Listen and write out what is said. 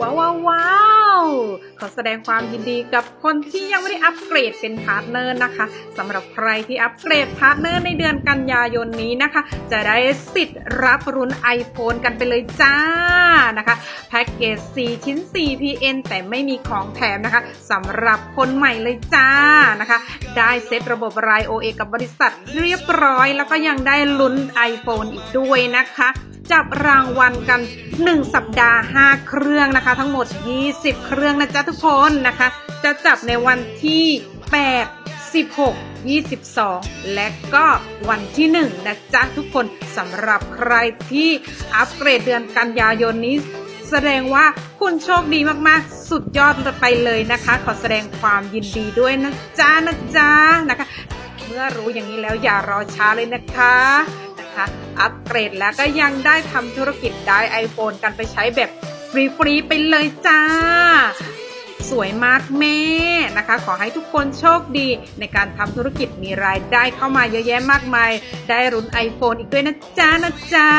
ว้าวว้าวาวขอแสดงความยินดีกับคนที่ยังไม่ได้อัปเกรดเป็นพาร์ทเนอร์นะคะสำหรับใครที่อัปเกรดพาร์ทเนอร์ในเดือนกันยายนนี้นะคะ จะได้สิทธิ์รับรุ่น iPhone กันไปเลยจ้านะคะแพ็กเกจ 4 ชิ้น 4 PN แต่ไม่มีของแถมนะคะสำหรับคนใหม่เลยจ้านะคะ ได้เซตระบบราย OA กับบริษัทเรียบร้อย แล้วก็ยังได้ลุ้น iPhone อีกด้วยนะคะ จับรางวัลกัน 1 สัปดาห์ 5 เครื่องนะคะ ทั้งหมด 20 เครื่องนะจ๊ะทุกคนนะคะ จะจับในวันที่ 8 16 22 และก็วันที่ 1 นะจ๊ะทุกคนสำหรับใครที่อัปเกรดเดือนกันยายนนี้ แสดงว่าคุณโชคดีมากๆ สุดยอดไปเลยนะคะ ขอแสดงความยินดีด้วยนะจ๊ะนะจ๊ะนะคะ เมื่อรู้อย่างนี้แล้วอย่ารอช้าเลยนะคะ นะคะ อัปเกรดแล้วก็ยังได้ทำธุรกิจได้ iPhone กันไปใช้แบบฟรีๆไปเลยจ้า สวยมากแม่นะคะ ขอให้ทุกคนโชคดีในการทำธุรกิจมีรายได้เข้ามาเยอะแยะมากมาย ได้รุ่น iPhone อีกด้วยนะจ๊ะนะจ๊ะ